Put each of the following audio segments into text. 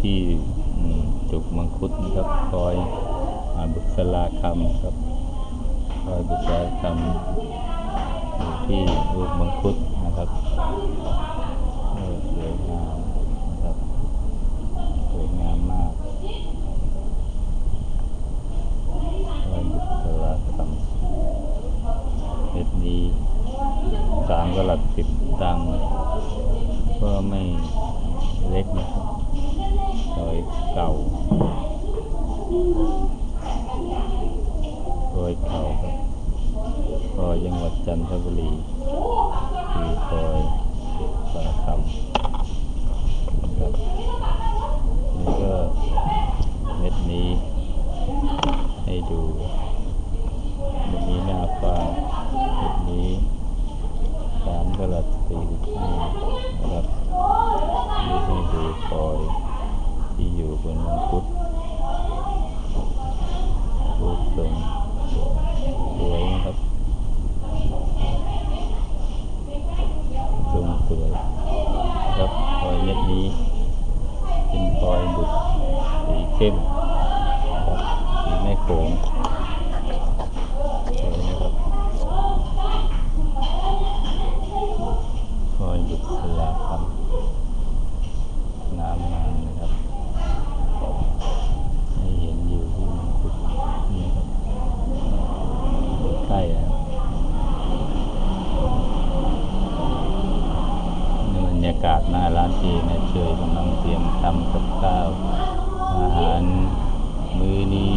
ที่จุกมังคุดนะครับซอยอ่าบุษราคำครับซอยบุษราคำอยู่ที่ลูกมังคุดนะครับสวยงามนะครับสวยงามมากซอยบุษราคำเม็ดนี้สามกะลัดสิบตังก็ไม่เล็กนะครับ เก่าซอยเก่าครับซอยจังหวัดจันทบุรีคือซอยสารคำนะครับนี่ก็เม็ดนี้ให้ดูเม็ดนี้หน้าฟ้าเม็ดนี้สามกะลัดสี่สิบห้านะครับนี่ให้ดูซอย อยู่บนมังคุดรูปทรงสวยนะครับทรงสวยครับพลอยเม็ดนี้เป็นพลอยบุตรสีเข้มครับสีแม่โขงสวยนะครับพลอยบุตรสลาคำน้ำมันนะครับ ให้เห็นอยู่ที่มังคุดนี่ครับใกล้แล้วนี่บรรยากาศ หน้าร้านที่แม่เชยกำลังเตรียมทำกับข้าวอาหารมื้อนี้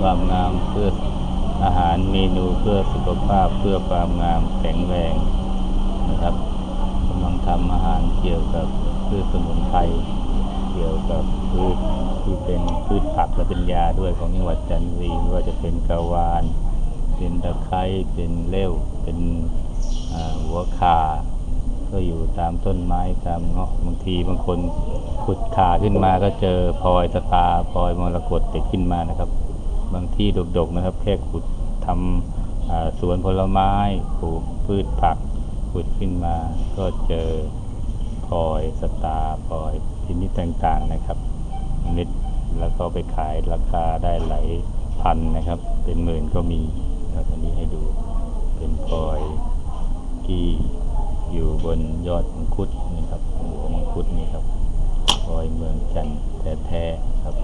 ความงามเพื่ออาหารเมนูเพื่อสุขภาพเพื่อความงามแข็งแรงนะครับกำลังทำอาหารเกี่ยวกับพืชสมุนไพรเกี่ยวกับพืชที่เป็นพืชผักและเป็นยาด้วยของจังหวัดจันทบุรีไม่ว่าจะเป็นกระวาน เป็นตะไคร้เป็นเล้วเป็นหัวข่า ก็อยู่ตามต้นไม้ตามเงาะบางทีบางคนขุดขาขึ้นมาก็เจอพลอยสตาพลอยมรกตติดขึ้นมานะครับ บางที่ดกๆนะครับ แค่ขุดทำสวนผลไม้ปลูกพืชผักขุดขึ้นมาก็เจอพลอยสตาพลอยชนิดต่างๆนะครับเม็ดแล้วก็ไปขายราคาได้หลายพันนะครับ เป็นหมื่นก็มีแล้วอันนี้ให้ดูเป็นพลอยที่ อยู่บนยอดมังคุดนี่ครับหัวมังคุดนี่ครับพลอยเมืองจันทร์แท้ๆครับ